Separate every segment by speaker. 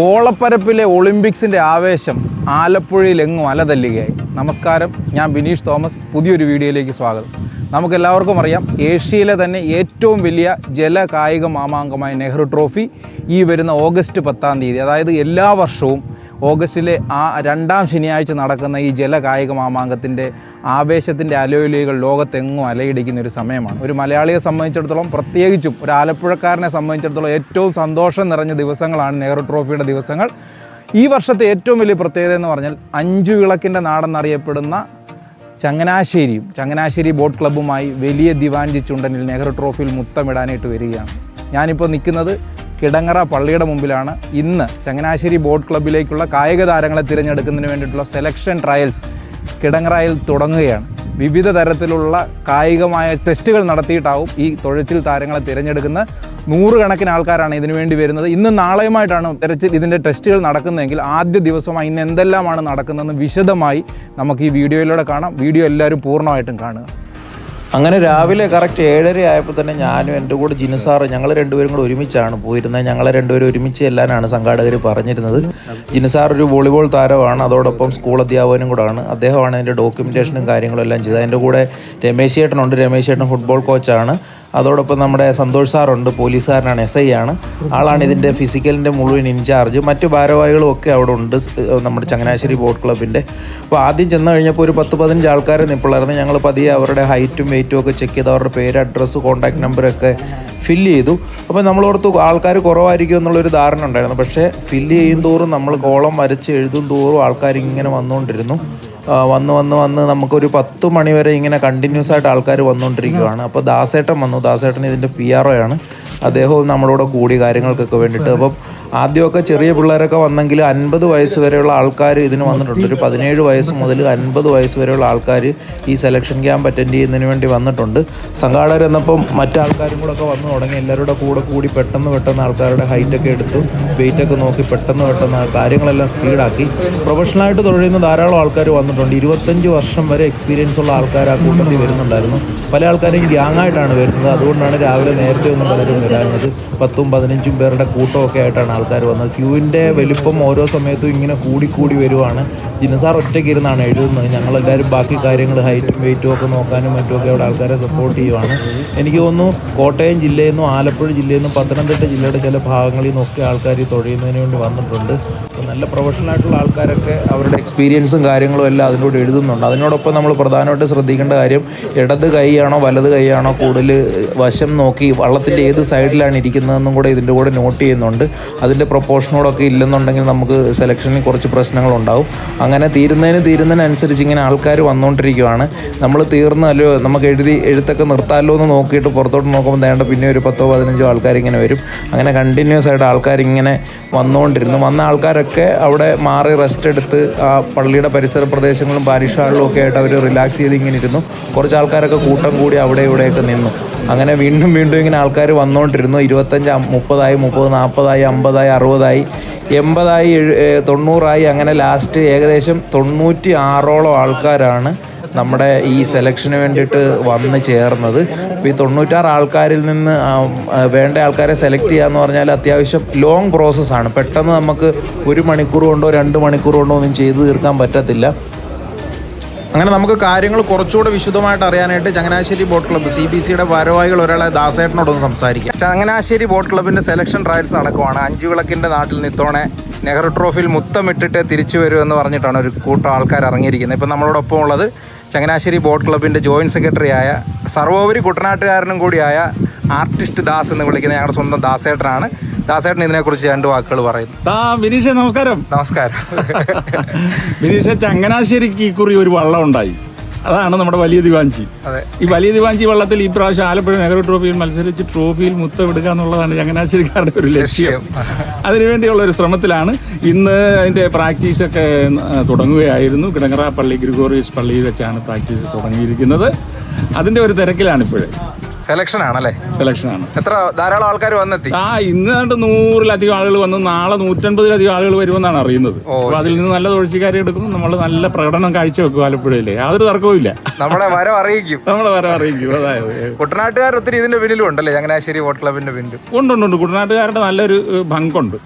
Speaker 1: ഓളപ്പരപ്പിലെ ഒളിമ്പിക്സിന്റെ ആവേശം ആലപ്പുഴയിൽ എങ്ങും അലതല്ലുകയായി. നമസ്കാരം ഞാൻ ബിനീഷ് തോമസ്. പുതിയൊരു വീഡിയോയിലേക്ക് സ്വാഗതം. നമുക്കെല്ലാവർക്കും അറിയാം ഏഷ്യയിലെ തന്നെ ഏറ്റവും വലിയ ജല കായിക മാമാങ്കമായ നെഹ്റു ട്രോഫി ഈ വരുന്ന ഓഗസ്റ്റ് പത്താം തീയതി അതായത് എല്ലാ വർഷവും ഓഗസ്റ്റിലെ ആ രണ്ടാം ശനിയാഴ്ച നടക്കുന്ന ഈ ജലകായിക മാമാങ്കത്തിന്റെ ആവേശത്തിന്റെ അലോയിലുകൾ ലോകത്തെങ്ങും അലയിടിക്കുന്ന ഒരു സമയമാണ്. ഒരു മലയാളിയെ സംബന്ധിച്ചിടത്തോളം പ്രത്യേകിച്ചും ഒരു ആലപ്പുഴക്കാരനെ സംബന്ധിച്ചിടത്തോളം ഏറ്റവും സന്തോഷം നിറഞ്ഞ ദിവസങ്ങളാണ് നെഹ്റു ട്രോഫിയുടെ ദിവസങ്ങൾ. ഈ വർഷത്തെ ഏറ്റവും വലിയ പ്രത്യേകത എന്ന് പറഞ്ഞാൽ അഞ്ചു വിളക്കിന്റെ നാടെന്നറിയപ്പെടുന്ന ചങ്ങനാശ്ശേരിയും ചങ്ങനാശ്ശേരി ബോട്ട് ക്ലബ്ബുമായി വലിയ ദിവാൻജി ചുണ്ടനിൽ നെഹ്റു ട്രോഫിയിൽ മുത്തമിടാനായിട്ട് വരികയാണ്. ഞാനിപ്പോൾ നിൽക്കുന്നത് കിടങ്ങറ പള്ളിയുടെ മുമ്പിലാണ് ഇന്ന് ചങ്ങനാശ്ശേരി ബോട്ട് ക്ലബ്ബിലേക്കുള്ള കായിക താരങ്ങളെ തിരഞ്ഞെടുക്കുന്നതിന് വേണ്ടിയിട്ടുള്ള സെലക്ഷൻ ട്രയൽസ് കിടങ്ങറയിൽ തുടങ്ങുകയാണ്. വിവിധ തരത്തിലുള്ള കായികമായ ടെസ്റ്റുകൾ നടത്തിയിട്ടാവും ഈ തൊഴിച്ചിൽ താരങ്ങളെ തിരഞ്ഞെടുക്കുന്ന നൂറുകണക്കിന് ആൾക്കാരാണ് ഇതിനു വേണ്ടി വരുന്നത്. ഇന്ന് നാളെയുമായിട്ടാണ് തെരച്ചിൽ ഇതിന്റെ ടെസ്റ്റുകൾ നടക്കുന്നതെങ്കിൽ ആദ്യ ദിവസമായി ഇന്ന് എന്തെല്ലാമാണ് നടക്കുന്നതെന്ന് വിശദമായി നമുക്ക് ഈ വീഡിയോയിലൂടെ കാണാം. വീഡിയോ എല്ലാവരും പൂർണമായിട്ടും കാണുക.
Speaker 2: അങ്ങനെ രാവിലെ കറക്റ്റ് ഏഴര ആയപ്പോൾ തന്നെ ഞാനും എന്റെ കൂടെ ജിനുസാറ് ഞങ്ങൾ രണ്ടുപേരും കൂടെ ഒരുമിച്ചാണ് പോയിരുന്നത്. ഞങ്ങളെ രണ്ടുപേരും ഒരുമിച്ച് എല്ലാനാണ് സംഘാടകർ പറഞ്ഞിരുന്നത്. ജിനുസാർ ഒരു വോളിബോൾ താരമാണ് അതോടൊപ്പം സ്കൂൾ അധ്യാപകനും കൂടാണ്. അദ്ദേഹമാണ് അതിന്റെ ഡോക്യുമെന്റേഷനും കാര്യങ്ങളും എല്ലാം ചെയ്തത്. അതിന്റെ കൂടെ രമേശ് ചേട്ടനുണ്ട്. രമേശ് ചേട്ടൻ ഫുട്ബോൾ കോച്ചാണ് അതോടൊപ്പം നമ്മുടെ സന്തോഷ് സാറുണ്ട് പോലീസുകാരനാണ് എസ് ഐ ആണ്. ആളാണ് ഇതിന്റെ ഫിസിക്കലിന്റെ മുഴുവൻ ഇൻചാർജ്. മറ്റു ഭാരവാഹികളും ഒക്കെ അവിടെ ഉണ്ട് നമ്മുടെ ചങ്ങനാശ്ശേരി ബോട്ട് ക്ലബിന്റെ അപ്പോൾ ആദ്യം ചെന്ന് കഴിഞ്ഞപ്പോൾ ഒരു പത്ത് പതിനഞ്ച് ആൾക്കാരെ നിൽപ്പുള്ളായിരുന്നു ഞങ്ങൾ പതിയെ അവരുടെ ഹൈറ്റും വെയിറ്റും ഒക്കെ ചെക്ക് ചെയ്ത് അവരുടെ പേര് അഡ്രസ്സ് കോൺടാക്ട് നമ്പറൊക്കെ ഫില്ല് ചെയ്തു. അപ്പോൾ നമ്മളോർത്ത് ആൾക്കാർ കുറവായിരിക്കും എന്നുള്ളൊരു ധാരണ ഉണ്ടായിരുന്നു. പക്ഷേ ഫില്ല് ചെയ്യും തോറും നമ്മൾ കോളം വരച്ച് എഴുതും തോറും ആൾക്കാർ ഇങ്ങനെ വന്നുകൊണ്ടിരുന്നു. വന്ന് വന്ന് വന്ന് നമുക്കൊരു പത്ത് മണി വരെ ഇങ്ങനെ കണ്ടിന്യൂസ് ആയിട്ട് ആൾക്കാർ വന്നുകൊണ്ടിരിക്കുകയാണ് അപ്പോൾ ദാസേട്ടൻ വന്നു. ദാസേട്ടൻ ഇതിന്റെ പി ആർ ഒ ആണ് അദ്ദേഹവും നമ്മളോട് കൂടി കാര്യങ്ങൾക്കൊക്കെ വേണ്ടിയിട്ട്. അപ്പം ആദ്യമൊക്കെ ചെറിയ പിള്ളേരൊക്കെ വന്നെങ്കിൽ അൻപത് വയസ്സ് വരെയുള്ള ആൾക്കാർ ഇതിന് വന്നിട്ടുണ്ട്. ഒരു പതിനേഴ് വയസ്സ് മുതൽ അൻപത് വയസ്സ് വരെയുള്ള ആൾക്കാർ ഈ സെലക്ഷൻ ക്യാമ്പ് അറ്റൻഡ് ചെയ്യുന്നതിന് വേണ്ടി വന്നിട്ടുണ്ട്. സംഘാടകർ എന്നപ്പം മറ്റാൾക്കാരും കൂടെ ഒക്കെ വന്നു തുടങ്ങി. എല്ലാവരുടെ കൂടെ കൂടി പെട്ടെന്ന് പെട്ടെന്ന് ആൾക്കാരുടെ ഹൈറ്റൊക്കെ എടുത്തു. വെയിറ്റൊക്കെ നോക്കി പെട്ടെന്ന് പെട്ടെന്ന് കാര്യങ്ങളെല്ലാം സ്പീഡാക്കി പ്രൊഫഷണലായിട്ട് തൊഴിലുന്ന ധാരാളം ആൾക്കാർ വന്നിട്ടുണ്ട്. ഇരുപത്തഞ്ച് വർഷം വരെ എക്സ്പീരിയൻസ് ഉള്ള ആൾക്കാർ ആ കൂട്ടത്തിൽ വരുന്നുണ്ടായിരുന്നു. പല ആൾക്കാരും ഗ്യാങ്ങായിട്ടാണ് വരുന്നത്. അതുകൊണ്ടാണ് രാവിലെ നേരത്തെ ഒന്നും പലരും വരാറുള്ളത് പത്തും പതിനഞ്ചും പേരുടെ കൂട്ടമൊക്കെ ആയിട്ടാണ് ആൾക്കാർ വന്നത്. ക്യൂവിന്റെ വലിപ്പം ഓരോ സമയത്തും ഇങ്ങനെ കൂടിക്കൂടി കൂടി ജിനസാർ ഒറ്റയ്ക്ക് ഇരുന്നാണ് എഴുതുന്നത്. ഞങ്ങളെല്ലാവരും ബാക്കി കാര്യങ്ങൾ ഹൈറ്റും വെയിറ്റും ഒക്കെ നോക്കാനും മറ്റുമൊക്കെ അവിടെ ആൾക്കാരെ സപ്പോർട്ട് ചെയ്യുവാണ്. എനിക്ക് തോന്നുന്നു കോട്ടയം ജില്ലയിൽ നിന്നും ആലപ്പുഴ ജില്ലയിൽ നിന്നും പത്തനംതിട്ട ജില്ലയുടെ ചില ഭാഗങ്ങളിൽ നിന്നൊക്കെ ആൾക്കാർ ഈ തൊഴിയുന്നതിന് വേണ്ടി വന്നിട്ടുണ്ട്. അപ്പോൾ നല്ല പ്രൊഫഷണൽ ആയിട്ടുള്ള ആൾക്കാരൊക്കെ അവരുടെ എക്സ്പീരിയൻസും കാര്യങ്ങളും എല്ലാം അതിനോട് എഴുതുന്നുണ്ട്. അതിനോടൊപ്പം നമ്മൾ പ്രധാനമായിട്ട് ശ്രദ്ധിക്കേണ്ട കാര്യം ഇടത് കൈയാണോ വലത് കൈയാണോ കൂടുതൽ വശം നോക്കി വള്ളത്തിന്റെ ഏത് സൈഡിലാണ് ഇരിക്കുന്നതെന്നും കൂടെ ഇതിന്റെ കൂടെ നോട്ട് ചെയ്യുന്നുണ്ട്. അതിന്റെ പ്രൊപ്പോർഷനോടൊക്കെ ഇല്ലെന്നുണ്ടെങ്കിൽ നമുക്ക് സെലക്ഷനിൽ കുറച്ച് പ്രശ്നങ്ങളുണ്ടാവും. അങ്ങനെ തീരുന്നതിന് തീരുന്നതിനനുസരിച്ച് ഇങ്ങനെ ആൾക്കാർ വന്നുകൊണ്ടിരിക്കുകയാണ് നമ്മൾ തീർന്നല്ലോ നമുക്ക് എഴുതി എഴുത്തൊക്കെ നിർത്താമല്ലോ എന്ന് നോക്കിയിട്ട് പുറത്തോട്ട് നോക്കുമ്പോൾ വേണ്ട പിന്നെ ഒരു പത്തോ പതിനഞ്ചോ ആൾക്കാർ ഇങ്ങനെ വരും. അങ്ങനെ കണ്ടിന്യൂസ് ആയിട്ട് ആൾക്കാർ ഇങ്ങനെ വന്നുകൊണ്ടിരുന്നു വന്ന ആൾക്കാരൊക്കെ അവിടെ മാറി റെസ്റ്റ് എടുത്ത് ആ പള്ളിയുടെ പരിസര പ്രദേശങ്ങളും പാരിഷാളിലും ഒക്കെ ആയിട്ട് അവർ റിലാക്സ് ചെയ്ത് ഇങ്ങനെ ഇരുന്നു. കുറച്ച് ആൾക്കാരൊക്കെ കൂട്ടം കൂടി അവിടെ ഇവിടെയൊക്കെ നിന്നു. അങ്ങനെ വീണ്ടും വീണ്ടും ഇങ്ങനെ ആൾക്കാർ വന്നുകൊണ്ടിരുന്നു ഇരുപത്തഞ്ച് മുപ്പതായി മുപ്പത് നാൽപ്പതായി അമ്പതായി അറുപതായി എൺപതായി തൊണ്ണൂറായി അങ്ങനെ ലാസ്റ്റ് ഏകദേശം തൊണ്ണൂറ്റി ആറോളം ആൾക്കാരാണ് നമ്മുടെ ഈ സെലക്ഷന് വേണ്ടിയിട്ട് വന്ന് ചേർന്നത്. ഇപ്പോൾ ഈ തൊണ്ണൂറ്റാറ് ആൾക്കാരിൽ നിന്ന് വേണ്ട ആൾക്കാരെ സെലക്ട് ചെയ്യുക എന്ന് പറഞ്ഞാൽ അത്യാവശ്യം ലോങ് പ്രോസസ്സാണ് പെട്ടെന്ന് നമുക്ക് ഒരു മണിക്കൂർ കൊണ്ടോ രണ്ട് മണിക്കൂർ കൊണ്ടോ ഒന്നും ചെയ്തു തീർക്കാൻ പറ്റത്തില്ല. അങ്ങനെ നമുക്ക് കാര്യങ്ങൾ കുറച്ചുകൂടെ വിശദമായിട്ട് അറിയാനായിട്ട് Changanassery boat club C B സിയുടെ ഭാരവാഹികൾ ഒരാളെ ദാസേട്ടനോടൊന്ന് സംസാരിക്കാം.
Speaker 1: ചങ്ങനാശ്ശേരി ബോട്ട് ക്ലബ്ബിന്റെ സെലക്ഷൻ ട്രയൽസ് നടക്കുവാണ്. അഞ്ചു വിളക്കിന്റെ നാട്ടിൽ നിത്തോണെ നെഹ്റു ട്രോഫിയിൽ മുത്തമിട്ടിട്ട് തിരിച്ചു വരുമെന്ന് പറഞ്ഞിട്ടാണ് ഒരു കൂട്ടം ആൾക്കാർ ഇറങ്ങിയിരിക്കുന്നത്. ഇപ്പം നമ്മളോടൊപ്പം ഉള്ളത് ചങ്ങനാശ്ശേരി ബോട്ട് ക്ലബിന്റെ ജോയിന്റ് സെക്രട്ടറിയായ സർവോപരി കുട്ടനാട്ടുകാരനും കൂടിയായ ആർട്ടിസ്റ്റ് ദാസ് എന്ന് വിളിക്കുന്ന ഞങ്ങളുടെ സ്വന്തം ദാസേട്ടനാണ്. ദാസേട്ടൻ ഇതിനെക്കുറിച്ച് രണ്ട് വാക്കുകൾ
Speaker 3: ആ ബിനീഷ നമസ്കാരം.
Speaker 1: നമസ്കാരം.
Speaker 3: ബിനീഷ ചങ്ങനാശ്ശേരിക്ക് ഇക്കുറി ഒരു വള്ളം ഉണ്ടായി. അതാണ് നമ്മുടെ വലിയ ദിവാഞ്ചി
Speaker 1: അതെ.
Speaker 3: ഈ വലിയ ദിവാഞ്ചി വള്ളത്തിൽ ഈ പ്രാവശ്യം ആലപ്പുഴ നെഹ്റു ട്രോഫിയിൽ മത്സരിച്ച് ട്രോഫിയിൽ എടുക്കുക എന്നുള്ളതാണ് ചങ്ങനാശ്ശേരിക്കാരുടെ ഒരു ലക്ഷ്യം. അതിനുവേണ്ടിയുള്ള ഒരു ശ്രമത്തിലാണ് ഇന്ന് അതിന്റെ പ്രാക്ടീസ് ഒക്കെ തുടങ്ങുകയായിരുന്നു. കിടങ്ങറ പള്ളി ഗ്രിഗോറിയസ് പള്ളിയിൽ വെച്ചാണ് പ്രാക്ടീസ് തുടങ്ങിയിരിക്കുന്നത്. അതിന്റെ ഒരു തിരക്കിലാണ് ഇപ്പോഴേ.
Speaker 1: സെലക്ഷൻ ആണല്ലേ?
Speaker 3: സെലക്ഷനാണ്
Speaker 1: എത്ര ധാരാളം ആൾക്കാർ വന്നെത്തി?
Speaker 3: ആ ഇന്ന് കണ്ട് നൂറിലധികം ആളുകൾ വന്നു നാളെ നൂറ്റൻപതിലധികം ആളുകൾ വരുമെന്നാണ് അറിയുന്നത്. അപ്പോൾ അതിൽ നിന്ന് നല്ല തൊഴിൽക്കാരെ എടുക്കും നമ്മൾ നല്ല പ്രകടനം കാഴ്ചവെക്കും ആലപ്പുഴയിലെ. യാതൊരു തർക്കവും ഇല്ല
Speaker 1: നമ്മുടെ വരവ് അറിയിക്കും.
Speaker 3: നമ്മളെ വരവ് അറിയിക്കും അതായത്.
Speaker 1: കുട്ടനാട്ടുകാർ ഒത്തിരി ഇതിന്റെ പിന്നിലും ഉണ്ടല്ലേ? ചങ്ങനാശ്ശേരി ബോട്ട് ക്ലബിന്റെ പിന്നിലും.
Speaker 3: ഉണ്ട് ഉണ്ട് ഉണ്ട്. കുട്ടനാട്ടുകാരുടെ നല്ലൊരു ഭംഗുണ്ട്.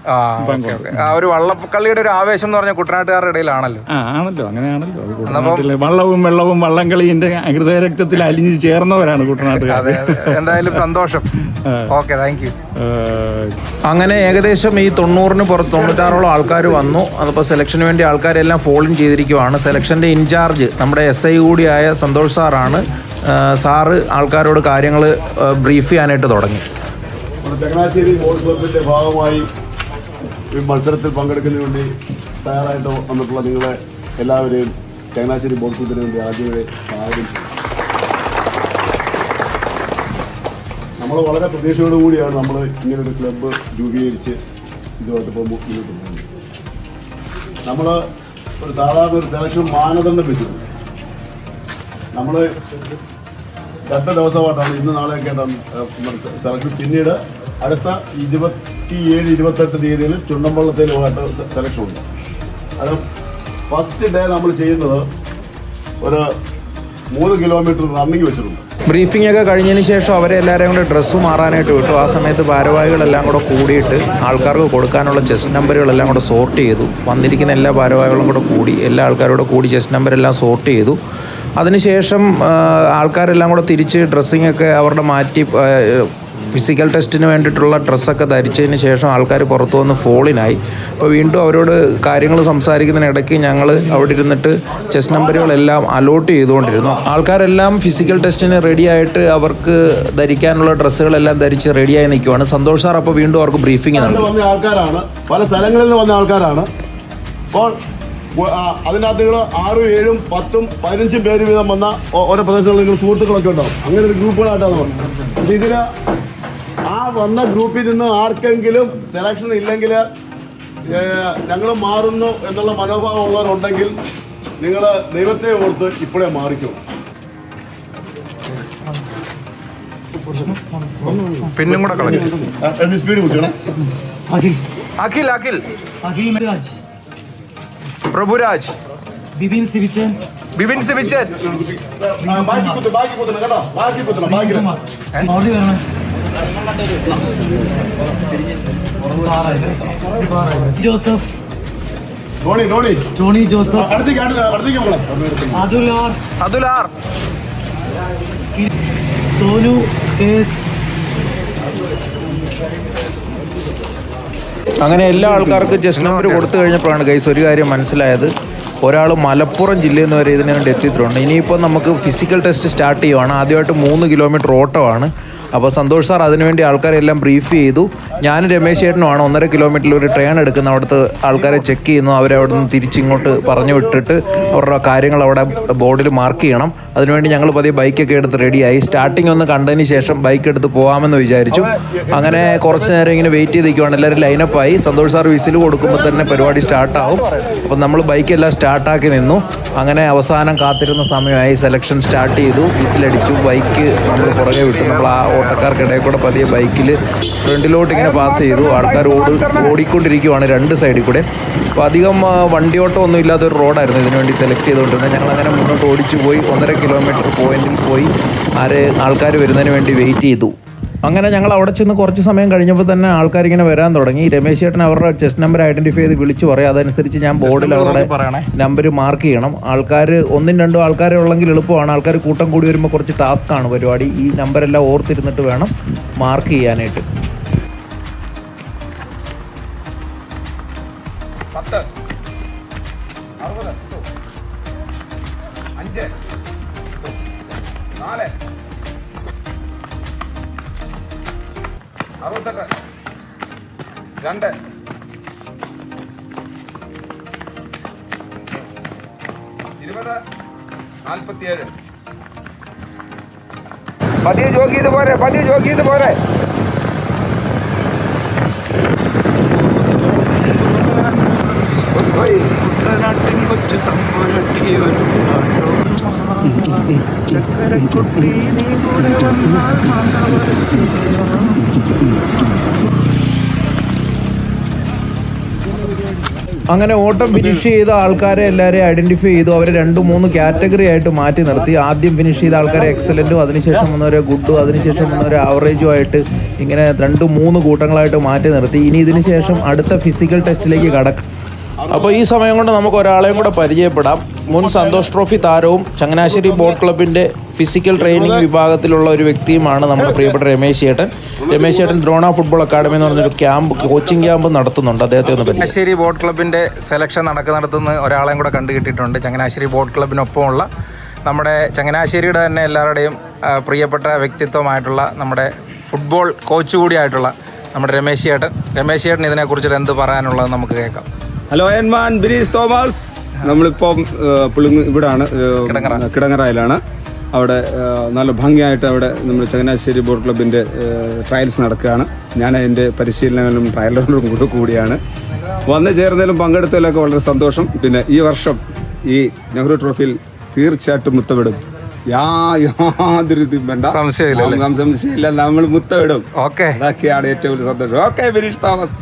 Speaker 1: ആ ഒരു വള്ളക്കളിയുടെ ഒരു ആവേശം എന്ന് പറഞ്ഞാൽ കുട്ടനാട്ടുകാരുടെ ഇടയിലാണല്ലോ.
Speaker 3: ആണല്ലോ അങ്ങനെയാണല്ലോ. വള്ളവും വെള്ളവും വള്ളംകളിന്റെ ഹൃദയരക്തത്തിൽ അലിഞ്ഞു ചേർന്നവരാണ് കുട്ടനാട്ടുകാർ.
Speaker 1: എന്തായാലും സന്തോഷം. ഓക്കെ താങ്ക് യു
Speaker 2: അങ്ങനെ ഏകദേശം ഈ തൊണ്ണൂറിന് പുറത്ത് തൊണ്ണൂറ്റാറോളം ആൾക്കാർ വന്നു. അതിപ്പോൾ സെലക്ഷന് വേണ്ടി ആൾക്കാരെല്ലാം ഫോളിൻ ചെയ്തിരിക്കുവാണ്. സെലക്ഷന്റെ ഇൻചാർജ് നമ്മുടെ എസ് ഐ കൂടിയായ സന്തോഷ് സാറാണ്. സാറ് ആൾക്കാരോട് കാര്യങ്ങൾ ബ്രീഫ് ചെയ്യാനായിട്ട് തുടങ്ങി.
Speaker 4: ചങ്ങനാശ്ശേരി ബോട്ട് ക്ലബിന്റെ ഭാഗമായി ഈ മത്സരത്തിൽ പങ്കെടുക്കുന്നതിന് വേണ്ടി തയ്യാറായിട്ട് വന്നിട്ടുള്ള നിങ്ങളെ എല്ലാവരെയും ചങ്ങനാശ്ശേരി ബോർഡ് ക്ലബിന് വേണ്ടി ആദ്യമേ സ്വാഗതം ചെയ്യുന്നു നമ്മൾ വളരെ പ്രതീക്ഷയോടു കൂടിയാണ് നമ്മൾ ഇങ്ങനൊരു ക്ലബ്ബ് രൂപീകരിച്ച് ഇതുമായിട്ട് ഇപ്പോൾ മുന്നോട്ട് പോകുന്നത്. നമ്മൾ ഒരു സാധാരണ ഒരു സെലക്ഷൻ മാനദണ്ഡം വെച്ചത് നമ്മൾ രണ്ട് ദിവസമായിട്ടാണ് ഇന്ന് നാളെ ആയിട്ടാണ് സെലക്ഷൻ പിന്നീട് അടുത്ത ഇരുപത്തിയേഴ് ഇരുപത്തെട്ട് തീയതിയിൽ ചുണ്ടമ്പള്ളത്തേലുമായിട്ട് സെലക്ഷൻ ഉണ്ട്. അത് ഫസ്റ്റ് ഡേ നമ്മൾ ചെയ്യുന്നത് ഒരു മൂന്ന് കിലോമീറ്റർ റണ്ണിങ് വെച്ചിട്ടുണ്ട്.
Speaker 2: ബ്രീഫിംഗ് ഒക്കെ കഴിഞ്ഞതിന് ശേഷം അവരെ എല്ലാവരെയും കൂടെ ഡ്രസ്സ് മാറാനായിട്ട് വിട്ടു. ആ സമയത്ത് ഭാരവാഹികളെല്ലാം കൂടെ കൂടിയിട്ട് ആൾക്കാർക്ക് കൊടുക്കാനുള്ള ചെസ്റ്റ് നമ്പറുകളെല്ലാം കൂടെ സോർട്ട് ചെയ്തു. വന്നിരിക്കുന്ന എല്ലാ ഭാരവാഹികളും കൂടെ കൂടി എല്ലാ ആൾക്കാരോടും കൂടി ചെസ്റ്റ് നമ്പരെല്ലാം സോർട്ട് ചെയ്തു. അതിനുശേഷം ആൾക്കാരെല്ലാം കൂടെ തിരിച്ച് ഡ്രസ്സിങ്ങൊക്കെ അവരുടെ മാറ്റി ഫിസിക്കൽ ടെസ്റ്റിന് വേണ്ടിയിട്ടുള്ള ഡ്രസ്സൊക്കെ ധരിച്ചതിന് ശേഷം ആൾക്കാർ പുറത്തു വന്ന് ഫോളിനായി അപ്പോൾ വീണ്ടും അവരോട് കാര്യങ്ങൾ സംസാരിക്കുന്നതിനിടയ്ക്ക് ഞങ്ങൾ അവിടെ ഇരുന്നിട്ട് ചെസ് നമ്പറുകളെല്ലാം അലോട്ട് ചെയ്തുകൊണ്ടിരുന്നു. ആൾക്കാരെല്ലാം ഫിസിക്കൽ ടെസ്റ്റിന് റെഡിയായിട്ട് അവർക്ക് ധരിക്കാനുള്ള ഡ്രസ്സുകളെല്ലാം ധരിച്ച് റെഡിയായി നിൽക്കുവാണ്. സന്തോഷ് സാർ അപ്പോൾ വീണ്ടും അവർക്ക് ബ്രീഫിംഗ്
Speaker 4: വന്ന ആൾക്കാരാണ്. പല സ്ഥലങ്ങളിൽ നിന്ന് വന്ന ആൾക്കാരാണ്. അപ്പോൾ അതിനകത്ത് നിങ്ങൾ ആറും ഏഴും പത്തും പതിനഞ്ചും പേര് വീതം വന്ന ഓരോ പ്രദേശങ്ങളിൽ നിങ്ങൾ സുഹൃത്തുക്കളൊക്കെ ഉണ്ടാവും. അങ്ങനെ ഒരു ഗ്രൂപ്പുകളായിട്ടാണ് പറഞ്ഞത് പക്ഷേ ഇതിൽ ആ വന്ന ഗ്രൂപ്പിൽ നിന്ന് ആർക്കെങ്കിലും സെലക്ഷൻ ഇല്ലെങ്കിൽ ഞങ്ങൾ മാറുന്നു എന്നുള്ള മനോഭാവം ഉള്ളവരുണ്ടെങ്കിൽ നിങ്ങൾ ദൈവത്തെ ഓർത്ത് ഇപ്പോഴേ മാറിക്കും.
Speaker 1: പിന്നും കൂടെ
Speaker 4: സ്പീഡ്
Speaker 1: അഖിൽ. അഖിൽ പ്രഭുരാജ്.
Speaker 5: ബിബിൻ സിബിച്ചൻ
Speaker 1: ബിബിൻ സിബിച്ചൻ
Speaker 4: ബാക്കി ബാക്കി ജോസഫ്. ജോണി
Speaker 5: ജോസഫ്. അതുലാർ.
Speaker 1: അതുലാർ.
Speaker 5: സോനു കേസ്
Speaker 2: അങ്ങനെ എല്ലാ ആൾക്കാർക്കും ജസ്റ്റ് നമ്പർ കൊടുത്തു കഴിഞ്ഞപ്പോഴാണ് ഗൈസ് ഒരു കാര്യം മനസ്സിലായത്. ഒരാൾ മലപ്പുറം ജില്ലയിൽ നിന്ന് വരെ ഇതിനു വേണ്ടി എത്തിയിട്ടുണ്ട്. ഇനിയിപ്പോൾ നമുക്ക് ഫിസിക്കൽ ടെസ്റ്റ് സ്റ്റാർട്ട് ചെയ്യുവാണ്. ആദ്യമായിട്ട് മൂന്ന് കിലോമീറ്റർ ഓട്ടമാണ്. അപ്പോൾ സന്തോഷ് സാർ അതിനുവേണ്ടി ആൾക്കാരെല്ലാം ബ്രീഫ് ചെയ്തു. ഞാനും രമേശ് ചേട്ടനുമാണ് ഒന്നര കിലോമീറ്ററിൽ ഒരു ട്രെയിൻ എടുക്കുന്ന അവിടുത്തെ ആൾക്കാരെ ചെക്ക് ചെയ്യുന്നു. അവരെ അവിടെ നിന്ന് തിരിച്ചിങ്ങോട്ട് പറഞ്ഞു വിട്ടിട്ട് അവരുടെ കാര്യങ്ങൾ അവിടെ ബോർഡിൽ മാർക്ക് ചെയ്യണം. അതിനുവേണ്ടി ഞങ്ങൾ പതിയെ ബൈക്കൊക്കെ എടുത്ത് റെഡിയായി സ്റ്റാർട്ടിംഗ് ഒന്ന് കണ്ടതിന് ശേഷം ബൈക്ക് എടുത്ത് പോകാമെന്ന് വിചാരിച്ചു. അങ്ങനെ കുറച്ച് നേരം ഇങ്ങനെ വെയിറ്റ് ചെയ്ത് നിൽക്കുവാണ് എല്ലാവരും ലൈനപ്പായി സന്തോഷ് സാർ വിസിൽ കൊടുക്കുമ്പോൾ തന്നെ പരിപാടി സ്റ്റാർട്ടാവും അപ്പം നമ്മൾ ബൈക്കെല്ലാം സ്റ്റാർട്ടാക്കി നിന്നു. അങ്ങനെ അവസാനം കാത്തിരുന്ന സമയമായി സെലക്ഷൻ സ്റ്റാർട്ട് ചെയ്തു. വിസിലടിച്ചു. ബൈക്ക് നമ്മൾ പുറകെ വിട്ടു. നമ്മൾ ആ ഓട്ടക്കാർക്കിടയിൽ കൂടെ പതിയെ ബൈക്കിൽ ഫ്രണ്ടിലോട്ട് ഇങ്ങനെ പാസ് ചെയ്തു. ആൾക്കാർ ഓടി ഓടിക്കൊണ്ടിരിക്കുവാണ് രണ്ട് സൈഡിൽ കൂടെ. അപ്പോൾ അധികം വണ്ടിയോട്ടം ഒന്നും ഇല്ലാത്തൊരു റോഡായിരുന്നു ഇതിനുവേണ്ടി സെലക്ട് ചെയ്തുകൊണ്ടിരുന്നത്. ഞങ്ങൾ അങ്ങനെ മുന്നോട്ട് ഓടിച്ചു പോയി ഒന്നര കിലോമീറ്റർ പോയിന്റിൽ പോയി ആരെ ആൾക്കാർ വരുന്നതിന് വേണ്ടി വെയിറ്റ് ചെയ്തു. അങ്ങനെ ഞങ്ങൾ അവിടെ ചെന്ന് കുറച്ച് സമയം കഴിഞ്ഞപ്പോൾ തന്നെ ആൾക്കാർ ഇങ്ങനെ വരാൻ തുടങ്ങി. രമേശ് ചേട്ടൻ അവരുടെ ചെസ്റ്റ് നമ്പർ ഐഡന്റിഫൈ ചെയ്ത് വിളിച്ചു പറയും. അതനുസരിച്ച് ഞാൻ ബോർഡിൽ അവരുടെ നമ്പർ മാർക്ക് ചെയ്യണം. ആൾക്കാർ ഒന്നും രണ്ടും ആൾക്കാരെ ഉള്ളെങ്കിൽ എളുപ്പമാണ്. ആൾക്കാർ കൂട്ടം കൂടി വരുമ്പോൾ കുറച്ച് ടാസ്ക് ആണ് പരിപാടി. ഈ നമ്പരെല്ലാം ഓർത്തിരുന്നിട്ട് വേണം മാർക്ക് ചെയ്യാനായിട്ട്.
Speaker 1: പത്ത്. അറുപത്. അഞ്ച്. നാല്. അറുപത്തെട്ട് രണ്ട് ഇരുപത് നാൽപ്പത്തിയേഴ് പതിയെ ജോഗ് ചെയ്ത് പോരെ പതിയെ ജോഗ് ചെയ്ത് പോരെ
Speaker 2: കുട്ടനാട്ടിൻ കൊച്ചു തമ്പുരട്ടി ഒരു അങ്ങനെ ഓട്ടം ഫിനിഷ് ചെയ്ത ആൾക്കാരെ എല്ലാവരെയും ഐഡന്റിഫൈ ചെയ്തു. അവരെ രണ്ട് മൂന്ന് കാറ്റഗറി ആയിട്ട് മാറ്റി നിർത്തി. ആദ്യം ഫിനിഷ് ചെയ്ത ആൾക്കാരെ എക്സലന്റും അതിനുശേഷം വന്നവരെ ഗുഡും അതിനുശേഷം വന്നവരെ ആവറേജും ആയിട്ട് ഇങ്ങനെ രണ്ട് മൂന്ന് കൂട്ടങ്ങളായിട്ട് മാറ്റി നിർത്തി. ഇനി ഇതിനുശേഷം അടുത്ത ഫിസിക്കൽ ടെസ്റ്റിലേക്ക് കടക്കും. അപ്പോൾ ഈ സമയം കൊണ്ട് നമുക്ക് ഒരാളെയും കൂടെ പരിചയപ്പെടാം. മുൻ സന്തോഷ് ട്രോഫി താരവും ചങ്ങനാശ്ശേരി ബോട്ട് ക്ലബിന്റെ ഫിസിക്കൽ ട്രെയിനിങ് വിഭാഗത്തിലുള്ള ഒരു വ്യക്തിയുമാണ് നമ്മുടെ പ്രിയപ്പെട്ട രമേശ് ചേട്ടൻ. രമേശ് ചേട്ടൻ ദ്രോണ ഫുട്ബോൾ അക്കാഡമി എന്ന് പറഞ്ഞൊരു ക്യാമ്പ് കോച്ചിങ് ക്യാമ്പ് നടത്തുന്നുണ്ട്. അദ്ദേഹത്തെ ഒന്ന്
Speaker 1: ചങ്ങനാശ്ശേരി ബോട്ട് ക്ലബിന്റെ സെലക്ഷൻ നടക്കുന്നിടത്തുനിന്ന് ഒരാളെയും കൂടെ കണ്ടു കിട്ടിയിട്ടുണ്ട്. ചങ്ങനാശ്ശേരി ബോട്ട് ക്ലബിനൊപ്പമുള്ള നമ്മുടെ ചങ്ങനാശ്ശേരിയുടെ തന്നെ എല്ലാവരുടെയും പ്രിയപ്പെട്ട വ്യക്തിത്വമായിട്ടുള്ള നമ്മുടെ ഫുട്ബോൾ കോച്ച് കൂടിയായിട്ടുള്ള നമ്മുടെ രമേശ് ചേട്ടൻ. രമേശ് ചേട്ടൻ ഇതിനെക്കുറിച്ചിട്ട് എന്ത് പറയാനുള്ളത് നമുക്ക് കേൾക്കാം.
Speaker 6: ഹലോ എൻമാൻ ബിനീഷ് തോമസ് നമ്മളിപ്പം പുളിങ് പുളുങ്ങ് ഇവിടാണ് കിടങ്ങറയിലാണ്. അവിടെ നല്ല ഭംഗിയായിട്ട് അവിടെ നമ്മൾ ചങ്ങനാശ്ശേരി ബോട്ട് ക്ലബിന്റെ ട്രയൽസ് നടക്കുകയാണ്. ഞാൻ അതിന്റെ പരിശീലനങ്ങളും ട്രയലുകളും കൂടെ കൂടിയാണ്. വന്നു ചേർന്നതിലും പങ്കെടുത്തതിലൊക്കെ വളരെ സന്തോഷം. പിന്നെ ഈ വർഷം ഈ നെഹ്റു ട്രോഫിയിൽ തീർച്ചയായിട്ടും മുത്തമിടും. യാതൊരു ഇതും വേണ്ട.
Speaker 1: സംശയമില്ല
Speaker 6: സംശയമില്ല. നമ്മൾ മുത്തമിടും.
Speaker 1: ഓക്കെ.
Speaker 6: അതൊക്കെയാണ് ഏറ്റവും വലിയ സന്തോഷം. ഓക്കെ ബിനീഷ് തോമസ്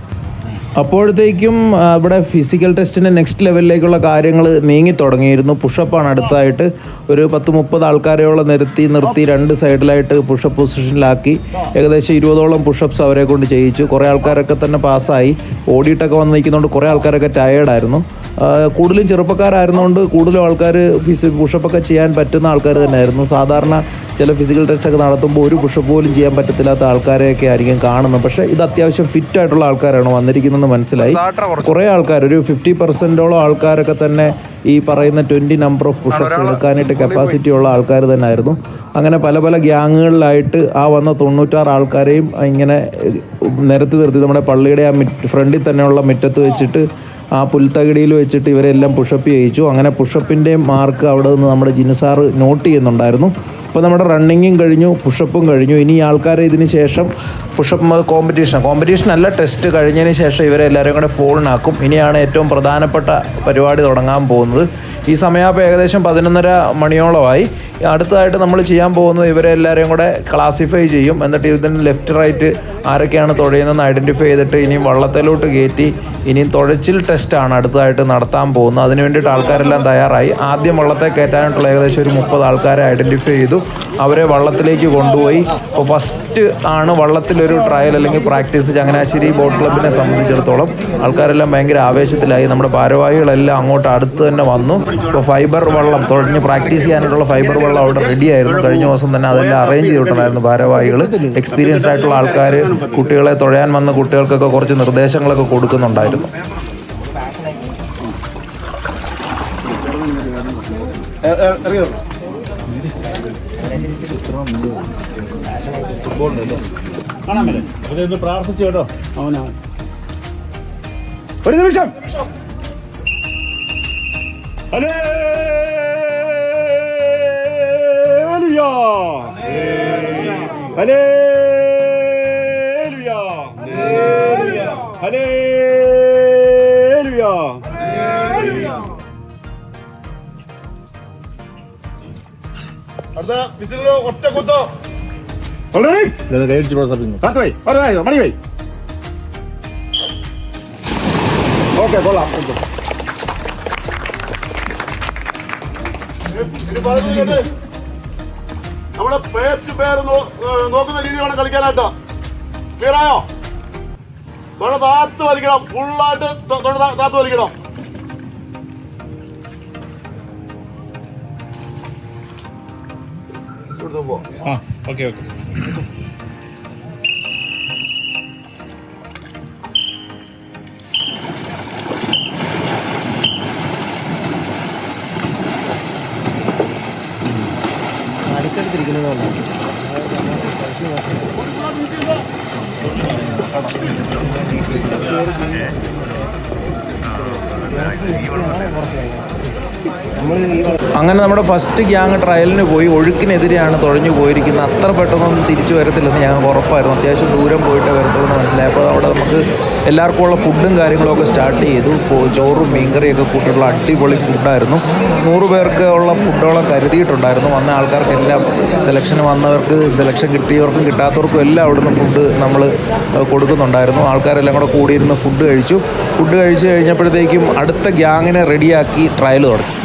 Speaker 2: അപ്പോഴത്തേക്കും ഇവിടെ ഫിസിക്കൽ ടെസ്റ്റിന്റെ നെക്സ്റ്റ് ലെവലിലേക്കുള്ള കാര്യങ്ങൾ നീങ്ങി തുടങ്ങിയിരുന്നു. പുഷപ്പാണ് അടുത്തായിട്ട്. ഒരു പത്ത് മുപ്പത് ആൾക്കാരെയോളം നിരത്തി നിർത്തി രണ്ട് സൈഡിലായിട്ട് പുഷപ്പ് പൊസിഷനിലാക്കി ഏകദേശം ഇരുപതോളം പുഷപ്സ് അവരെ കൊണ്ട് ചെയ്യിച്ചു. കുറേ ആൾക്കാരൊക്കെ തന്നെ പാസ്സായി. ഓടിയിട്ടൊക്കെ വന്ന് നിൽക്കുന്നതുകൊണ്ട് കുറേ ആൾക്കാരൊക്കെ ടയേർഡായിരുന്നു കൂടുതലും ചെറുപ്പക്കാരായിരുന്നുകൊണ്ട് കൂടുതലും ആൾക്കാർ ഫിസി പുഷപ്പൊക്കെ ചെയ്യാൻ പറ്റുന്ന ആൾക്കാർ തന്നെയായിരുന്നു. സാധാരണ ചില ഫിസിക്കൽ ടെസ്റ്റ് ഒക്കെ നടത്തുമ്പോൾ ഒരു പുഷപ്പ് പോലും ചെയ്യാൻ പറ്റത്തില്ലാത്ത ആൾക്കാരെയൊക്കെ ആയിരിക്കും കാണുന്നത്. പക്ഷേ ഇത് അത്യാവശ്യം ഫിറ്റ് ആയിട്ടുള്ള ആൾക്കാരാണ് വന്നിരിക്കുന്നതെന്ന് മനസ്സിലായി. കുറേ ആൾക്കാർ ഒരു ഫിഫ്റ്റി പെർസെന്റോളം ആൾക്കാരൊക്കെ തന്നെ ഈ പറയുന്ന ട്വന്റി നമ്പർ ഓഫ് പുഷപ്പ് എടുക്കാനായിട്ട് കപ്പാസിറ്റി ഉള്ള ആൾക്കാർ തന്നെ ആയിരുന്നു അങ്ങനെ പല പല ഗ്യാങ്ങുകളിലായിട്ട് ആ വന്ന തൊണ്ണൂറ്റാറ് ആൾക്കാരെയും ഇങ്ങനെ നിരത്തി നിർത്തി നമ്മുടെ പള്ളിയുടെ ആ മിറ്റ് ഫ്രണ്ടിൽ തന്നെയുള്ള മുറ്റത്ത് വെച്ചിട്ട് ആ പുൽത്തകിടിയിൽ വെച്ചിട്ട് ഇവരെല്ലാം പുഷപ്പ് ചെയ്യിച്ചു. അങ്ങനെ പുഷപ്പിന്റെ മാർക്ക് അവിടെ നിന്ന് നമ്മുടെ ജിനുസാറ് നോട്ട് ചെയ്യുന്നുണ്ടായിരുന്നു. അപ്പോൾ നമ്മുടെ റണ്ണിങ്ങും കഴിഞ്ഞു പുഷപ്പും കഴിഞ്ഞു. ഇനി ആൾക്കാർ ഇതിന് ശേഷം പുഷപ്പ് കോമ്പറ്റീഷൻ കോമ്പറ്റീഷൻ അല്ല ടെസ്റ്റ് കഴിഞ്ഞതിന് ശേഷം ഇവരെ എല്ലാവരും കൂടെ ഫോണിനാക്കും ഇനിയാണ് ഏറ്റവും പ്രധാനപ്പെട്ട പരിപാടി തുടങ്ങാൻ പോകുന്നത്. ഈ സമയം ഏകദേശം പതിനൊന്നര മണിയോളമായി. അടുത്തതായിട്ട് നമ്മൾ ചെയ്യാൻ പോകുന്നത് ഇവരെ എല്ലാവരെയും കൂടെ ക്ലാസിഫൈ ചെയ്യും. എന്നിട്ട് ഇതിന് ലെഫ്റ്റ് റൈറ്റ് ആരൊക്കെയാണ് തുഴയുന്നതെന്ന് ഐഡന്റിഫൈ ചെയ്തിട്ട് ഇനിയും വള്ളത്തിലോട്ട് കയറ്റി ഇനിയും തുഴച്ചിൽ ടെസ്റ്റാണ് അടുത്തതായിട്ട് നടത്താൻ പോകുന്നത്. അതിന് വേണ്ടിയിട്ട് ആൾക്കാരെല്ലാം തയ്യാറായി. ആദ്യം വള്ളത്തെ കയറ്റാനായിട്ടുള്ള ഏകദേശം ഒരു മുപ്പത് ആൾക്കാരെ ഐഡന്റിഫൈ ചെയ്തു. അവരെ വള്ളത്തിലേക്ക് കൊണ്ടുപോയി. അപ്പോൾ ഫസ്റ്റ് ആണ് വള്ളത്തിലൊരു ട്രയൽ അല്ലെങ്കിൽ പ്രാക്ടീസ് ചങ്ങനാശ്ശേരി ബോട്ട് ക്ലബിനെ സംബന്ധിച്ചിടത്തോളം ആൾക്കാരെല്ലാം ഭയങ്കര ആവേശത്തിലായി. നമ്മുടെ ഭാരവാഹികളെല്ലാം അങ്ങോട്ട് അടുത്ത് തന്നെ വന്നു. ഇപ്പോൾ ഫൈബർ വള്ളം തുഴഞ്ഞ് പ്രാക്ടീസ് ചെയ്യാനായിട്ടുള്ള ഫൈബർ വള്ളം അവിടെ റെഡി ആയിരുന്നു. കഴിഞ്ഞ ദിവസം തന്നെ അതെല്ലാം അറേഞ്ച് ചെയ്തിട്ടുണ്ടായിരുന്നു ഭാരവാഹികൾ എക്സ്പീരിയൻസ്ഡ് ആയിട്ടുള്ള ആൾക്കാർ കുട്ടികളെ തുഴയാൻ വന്ന കുട്ടികൾക്കൊക്കെ കുറച്ച് നിർദ്ദേശങ്ങളൊക്കെ കൊടുക്കുന്നുണ്ടായിരുന്നു.
Speaker 4: പ്രാർത്ഥിച്ചു കേട്ടോ അവനാണ്. ഒരു നിമിഷം. ഹല്ലേലൂയ. ഹല്ലേലൂയ. ഹല്ലേലൂയ. അടുത്ത വിസിലിന് ഒറ്റ കുത്തോ? ഓൾറെഡി കാത്ത് പോയി ഒരു മണി പോയി. ഓക്കെ കൊള്ളാം. നമ്മളെ പേസ്റ്റ് പേര് നോക്കുന്ന രീതിയാണ് കളിക്കാനായിട്ട്. ക്ലിയറായോ? തൊഴ താത്ത് വലിക്കണം. ഫുള്ളായിട്ട് തൊഴ താത്ത് വലിക്കണം. ഓക്കെ പോ
Speaker 2: നമ്മുടെ ഫസ്റ്റ് ഗ്യാങ് ട്രയലിന് പോയി ഒഴുക്കിനെതിരെയാണ് തുഴഞ്ഞു പോയിരിക്കുന്നത്. അത്ര പെട്ടെന്നൊന്നും തിരിച്ചു വരത്തില്ലെന്ന് ഞങ്ങൾക്ക് ഉറപ്പായിരുന്നു. അത്യാവശ്യം ദൂരം പോയിട്ട് വരത്തുള്ളൂ എന്ന് മനസ്സിലായി. അപ്പോൾ അവിടെ നമുക്ക് എല്ലാവർക്കും ഉള്ള ഫുഡും കാര്യങ്ങളൊക്കെ സ്റ്റാർട്ട് ചെയ്തു. ചോറും മീൻകറിയൊക്കെ കൂട്ടിയിട്ടുള്ള അടിപൊളി ഫുഡായിരുന്നു നൂറ് പേർക്ക് ഉള്ള ഫുഡോളം കരുതിയിട്ടുണ്ടായിരുന്നു. വന്ന ആൾക്കാർക്കെല്ലാം സെലക്ഷൻ വന്നവർക്ക് സെലക്ഷൻ കിട്ടിയവർക്കും കിട്ടാത്തവർക്കും എല്ലാം അവിടുന്ന് ഫുഡ് നമ്മൾ കൊടുക്കുന്നുണ്ടായിരുന്നു. ആൾക്കാരെല്ലാം കൂടെ കൂടിയിരുന്ന് ഫുഡ് കഴിച്ചു. ഫുഡ് കഴിച്ച് കഴിഞ്ഞപ്പോഴത്തേക്കും അടുത്ത ഗ്യാങ്ങിനെ റെഡിയാക്കി ട്രയൽ തുടങ്ങി.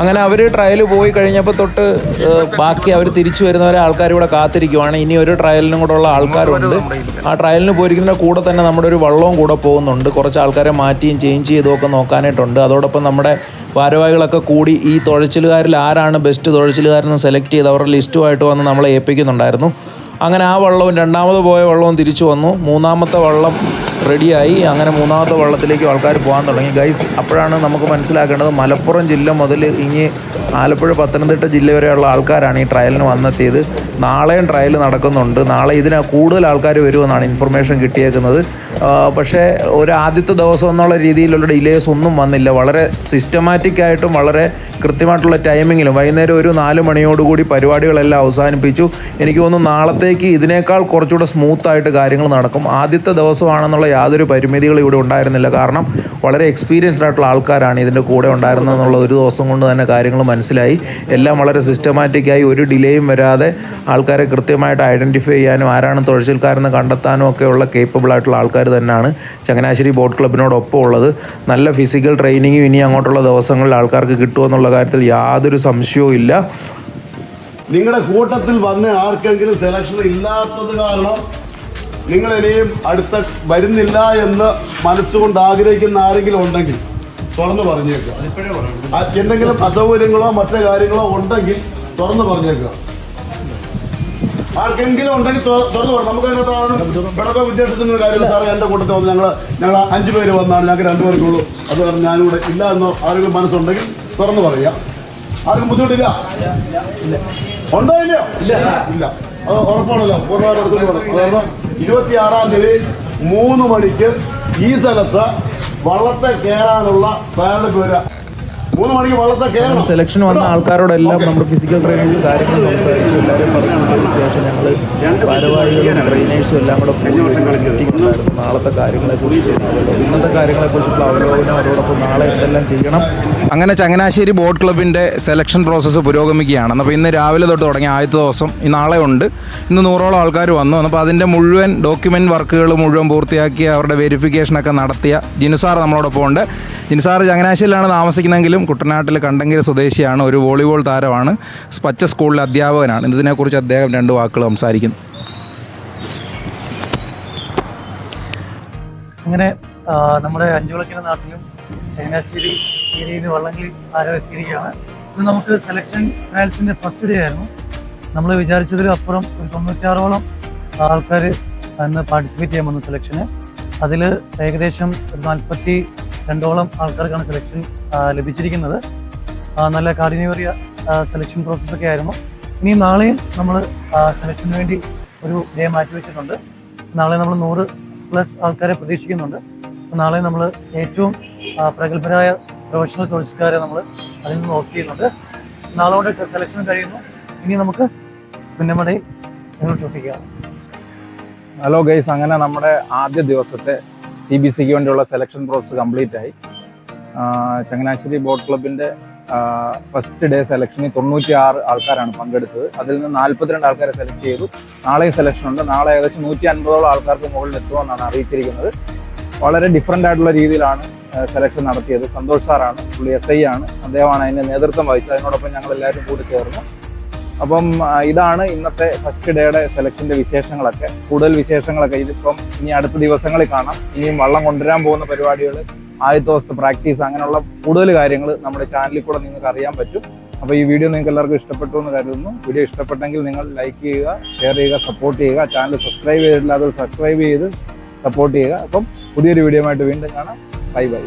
Speaker 2: അങ്ങനെ അവർ ട്രയൽ പോയി കഴിഞ്ഞപ്പോൾ തൊട്ട് ബാക്കി അവർ തിരിച്ചു വരുന്നവരെ ആൾക്കാർ ഇവിടെ കാത്തിരിക്കുവാണ്. ഇനി ഒരു ട്രയലിനും കൂടെ ഉള്ള ആൾക്കാരുണ്ട്. ആ ട്രയലിന് പോയിരിക്കുന്ന കൂടെ തന്നെ നമ്മുടെ ഒരു വള്ളവും കൂടെ പോകുന്നുണ്ട്. കുറച്ച് ആൾക്കാരെ മാറ്റിയും ചേഞ്ച് ചെയ്തുമൊക്കെ നോക്കാനായിട്ടുണ്ട്. അതോടൊപ്പം നമ്മുടെ ഭാരവാഹികളൊക്കെ കൂടി ഈ തുഴച്ചിലുകാരിൽ ആരാണ് ബെസ്റ്റ് തുഴച്ചിലുകാരെന്ന് സെലക്ട് ചെയ്ത് അവരുടെ ലിസ്റ്റുമായിട്ട് വന്ന് നമ്മളെ ഏൽപ്പിക്കുന്നുണ്ടായിരുന്നു. അങ്ങനെ ആ വള്ളവും രണ്ടാമത് പോയ വള്ളവും തിരിച്ചു വന്നു. മൂന്നാമത്തെ വള്ളം റെഡിയായി. അങ്ങനെ മൂന്നാമത്തെ വള്ളത്തിലേക്ക് ആൾക്കാർ പോകാൻ തുടങ്ങി. ഗൈസ് അപ്പോഴാണ് നമുക്ക് മനസ്സിലാക്കേണ്ടത് മലപ്പുറം ജില്ല മുതൽ ഇനി ആലപ്പുഴ പത്തനംതിട്ട ജില്ല വരെയുള്ള ആൾക്കാരാണ് ഈ ട്രയലിന് വന്നെത്തിയത്. നാളെയും ട്രയൽ നടക്കുന്നുണ്ട്. നാളെ ഇതിന് കൂടുതൽ ആൾക്കാർ വരുമെന്നാണ് ഇൻഫർമേഷൻ കിട്ടിയേക്കുന്നത്. പക്ഷേ ഒരു ആദ്യത്തെ ദിവസം എന്നുള്ള രീതിയിലുള്ള ഡിലേസ് ഒന്നും വന്നില്ല. വളരെ സിസ്റ്റമാറ്റിക് ആയിട്ടും വളരെ കൃത്യമായിട്ടുള്ള ടൈമിങ്ങിലും വൈകുന്നേരം ഒരു നാല് മണിയോടുകൂടി പരിപാടികളെല്ലാം അവസാനിപ്പിച്ചു. എനിക്ക് തോന്നുന്നു നാളത്തേക്ക് ഇതിനേക്കാൾ കുറച്ചുകൂടെ സ്മൂത്തായിട്ട് കാര്യങ്ങൾ നടക്കും. ആദ്യത്തെ ദിവസമാണെന്നുള്ള യാതൊരു പരിമിതികളും ഇവിടെ ഉണ്ടായിരുന്നില്ല. കാരണം വളരെ എക്സ്പീരിയൻസ്ഡ് ആയിട്ടുള്ള ആൾക്കാരാണ് ഇതിന്റെ കൂടെ ഉണ്ടായിരുന്നതെന്നുള്ള ഒരു ദിവസം കൊണ്ട് തന്നെ കാര്യങ്ങൾ മനസ്സിലായി. എല്ലാം വളരെ സിസ്റ്റമാറ്റിക്കായി ഒരു ഡിലേയും വരാതെ ആൾക്കാരെ കൃത്യമായിട്ട് ഐഡന്റിഫൈ ചെയ്യാനും ആരാണ് തുഴച്ചിൽക്കാരെന്ന് കണ്ടെത്താനും ഒക്കെയുള്ള കേപ്പബിൾ ആയിട്ടുള്ള ആൾക്കാർ തന്നെയാണ് ചങ്ങനാശ്ശേരി ബോട്ട് ക്ലബിനോടൊപ്പം ഉള്ളത്. നല്ല ഫിസിക്കൽ ട്രെയിനിങ്ങും ഇനി അങ്ങോട്ടുള്ള ദിവസങ്ങളിൽ ആൾക്കാർക്ക് കിട്ടുമെന്നുള്ള കാര്യത്തിൽ യാതൊരു സംശയവും ഇല്ല.
Speaker 4: നിങ്ങളുടെ കൂട്ടത്തിൽ വന്ന ആർക്കെങ്കിലും സെലക്ഷൻ ഇല്ലാത്തത് കാരണം നിങ്ങൾ ഇനിയും അടുത്ത വരുന്നില്ല എന്ന് മനസ്സുകൊണ്ട് ആഗ്രഹിക്കുന്ന ആരെങ്കിലും ഉണ്ടെങ്കിൽ തുറന്നു പറഞ്ഞേക്കുക എന്തെങ്കിലും അസൗകര്യങ്ങളോ മറ്റു കാര്യങ്ങളോ ഉണ്ടെങ്കിൽ തുറന്നു പറഞ്ഞേക്കുക ആർക്കെങ്കിലും ഉണ്ടെങ്കിൽ തുറ- തുറന്നു പറഞ്ഞു നമുക്ക് അതിനകത്ത് പിടക്ക വിദ്യാഭ്യാസത്തിന് ഒരു കാര്യം സാറേ എന്റെ കൂട്ടത്തിൽ വന്ന് ഞങ്ങൾ ഞങ്ങൾ അഞ്ച് പേര് വന്നാണ്. ഞങ്ങൾക്ക് രണ്ടുപേർക്കുള്ളൂ. അത് കാരണം ഞാനിവിടെ ഇല്ല എന്ന് ആരെങ്കിലും മനസ്സുണ്ടെങ്കിൽ തുറന്നു പറയാ. ആർക്കും ബുദ്ധിമുട്ടില്ല? ഉണ്ടോ ഇല്ലയോ? ഇല്ല. ഇല്ല. അത് ഉറപ്പാണല്ലോ. പൂർണമായിട്ട് ഇരുപത്തി ആറാം തീയതി മൂന്ന് മണിക്ക് ഈ സ്ഥലത്ത് വള്ളത്തെ കയറാനുള്ള തയ്യാറെടുപ്പ് വരിക മൂന്ന് മണിക്ക് വള്ളത്തെ കയറണം.
Speaker 2: സെലക്ഷൻ വന്ന ആൾക്കാരോടെല്ലാം നമ്മുടെ ഫിസിക്കൽ ട്രെയിനിങ് കാര്യങ്ങൾ സംസാരിച്ചു എല്ലാവരും പറഞ്ഞതിന് ശേഷം ഞങ്ങൾ ഭാരവാഹികളും ട്രെയിനേഴ്സും എല്ലാം കൂടെ ഉണ്ടായിരുന്നു നാളത്തെ കാര്യങ്ങളെക്കുറിച്ച് ഇന്നത്തെ കാര്യങ്ങളെക്കുറിച്ചുള്ള അവലോകനം അതോടൊപ്പം നാളെ എന്തെല്ലാം ചെയ്യണം.
Speaker 1: അങ്ങനെ ചങ്ങനാശ്ശേരി ബോട്ട് ക്ലബിന്റെ സെലക്ഷൻ പ്രോസസ്സ് പുരോഗമിക്കുകയാണ്. അപ്പോൾ ഇന്ന് രാവിലെ തൊട്ട് തുടങ്ങി ആദ്യത്തെ ദിവസം ഈ നാളെ ഉണ്ട്. ഇന്ന് നൂറോളം ആൾക്കാർ വന്നു. അപ്പോൾ അതിന്റെ മുഴുവൻ ഡോക്യുമെന്റ് വർക്കുകൾ മുഴുവൻ പൂർത്തിയാക്കി അവരുടെ വെരിഫിക്കേഷനൊക്കെ നടത്തിയ ജിനുസാർ നമ്മളോടൊപ്പം ഉണ്ട് ജിനുസാർ ചങ്ങനാശ്ശേരിയിലാണ് താമസിക്കുന്നതെങ്കിലും കുട്ടനാട്ടിൽ കണ്ടങ്കര സ്വദേശിയാണ് ഒരു വോളിബോൾ താരമാണ് പച്ച സ്കൂളിലെ അധ്യാപകനാണ്. ഇതിനെക്കുറിച്ച് അദ്ദേഹം രണ്ട് വാക്കുകൾ സംസാരിക്കുന്നു.
Speaker 5: അങ്ങനെ നമ്മുടെ അഞ്ചുവിളക്കിന്റെ നാട്ടിലും ചങ്ങനാശ്ശേരി ഏരിയയിൽ വള്ളംകളി ആരോ എത്തിയിരിക്കുകയാണ്. ഇത് നമുക്ക് സെലക്ഷൻ ട്രയൽസിന്റെ ഫസ്റ്റ് ഡേ ആയിരുന്നു. നമ്മൾ വിചാരിച്ചതിലും അപ്പുറം ഒരു തൊണ്ണൂറ്റാറോളം ആൾക്കാർ അന്ന് പാർട്ടിസിപ്പേറ്റ് ചെയ്യാൻ വന്നു സെലക്ഷന് അതിൽ ഏകദേശം ഒരു നാൽപ്പത്തി രണ്ടോളം ആൾക്കാർക്കാണ് സെലക്ഷൻ ലഭിച്ചിരിക്കുന്നത്. നല്ല കാഠിനേറിയ സെലക്ഷൻ പ്രോസസ്സൊക്കെ ആയിരുന്നു. ഇനി നാളെയും നമ്മൾ സെലക്ഷന് വേണ്ടി ഒരു ഡേ മാറ്റി വെച്ചിട്ടുണ്ട്. നാളെ നമ്മൾ നൂറ് പ്ലസ് ആൾക്കാരെ പ്രതീക്ഷിക്കുന്നുണ്ട്. നാളെ നമ്മൾ ഏറ്റവും പ്രഗത്ഭരായ പ്രൊഫഷണൽ തൊഴിൽക്കാരെ നമ്മൾ അതിൽ നിന്ന് നോക്ക് ചെയ്യുന്നുണ്ട്. നാളെ സെലക്ഷൻ കഴിയുന്നു. ഇനി നമുക്ക് പുന്നമടൈ ട്രോഫിക്കാണ്
Speaker 1: ഹലോ ഗൈസ് അങ്ങനെ നമ്മുടെ ആദ്യ ദിവസത്തെ സി ബി സിക്ക് വേണ്ടിയുള്ള സെലക്ഷൻ പ്രോസസ്സ് കംപ്ലീറ്റ് ആയി. ചങ്ങനാശ്ശേരി ബോട്ട് ക്ലബിന്റെ ഫസ്റ്റ് ഡേ സെലക്ഷനിൽ തൊണ്ണൂറ്റി ആറ് ആൾക്കാരാണ് പങ്കെടുത്തത്. അതിൽ നിന്ന് നാൽപ്പത്തിരണ്ട് ആൾക്കാരെ സെലക്ട് ചെയ്തു. നാളെയും സെലക്ഷൻ ഉണ്ട്. നാളെ ഏകദേശം നൂറ്റി അൻപതോളം ആൾക്കാർക്ക് മുകളിൽ എത്തുമെന്നാണ് അറിയിച്ചിരിക്കുന്നത്. വളരെ ഡിഫറെന്റ് ആയിട്ടുള്ള രീതിയിലാണ് സെലക്ഷൻ നടത്തിയത്. സന്തോഷ് സാറാണ് പുള്ളി എസ് ഐ ആണ്. അദ്ദേഹമാണ് അതിന്റെ നേതൃത്വം വഹിച്ചത്. അതിനോടൊപ്പം ഞങ്ങൾ എല്ലാവരും കൂടി ചേർന്നു. അപ്പം ഇതാണ് ഇന്നത്തെ ഫസ്റ്റ് ഡേയുടെ സെലക്ഷന്റെ വിശേഷങ്ങളൊക്കെ. കൂടുതൽ വിശേഷങ്ങളൊക്കെ ഇതിപ്പം ഇനി അടുത്ത ദിവസങ്ങളിൽ കാണാം. ഇനിയും വള്ളം കൊണ്ടുവരാൻ പോകുന്ന പരിപാടികൾ ആദ്യത്തെ ദിവസത്തെ പ്രാക്ടീസ് അങ്ങനെയുള്ള കൂടുതൽ കാര്യങ്ങൾ നമ്മുടെ ചാനലിൽ കൂടെ നിങ്ങൾക്ക് അറിയാൻ പറ്റും. അപ്പോൾ ഈ വീഡിയോ നിങ്ങൾക്ക് എല്ലാവർക്കും ഇഷ്ടപ്പെട്ടു എന്ന് കരുതുന്നു. വീഡിയോ ഇഷ്ടപ്പെട്ടെങ്കിൽ നിങ്ങൾ ലൈക്ക് ചെയ്യുക ഷെയർ ചെയ്യുക സപ്പോർട്ട് ചെയ്യുക. ചാനൽ സബ്സ്ക്രൈബ് ചെയ്തിട്ടില്ല അത് സബ്സ്ക്രൈബ് ചെയ്ത് സപ്പോർട്ട് ചെയ്യുക. അപ്പം പുതിയൊരു വീഡിയോ ആയിട്ട് വീണ്ടും കാണാം. Bye bye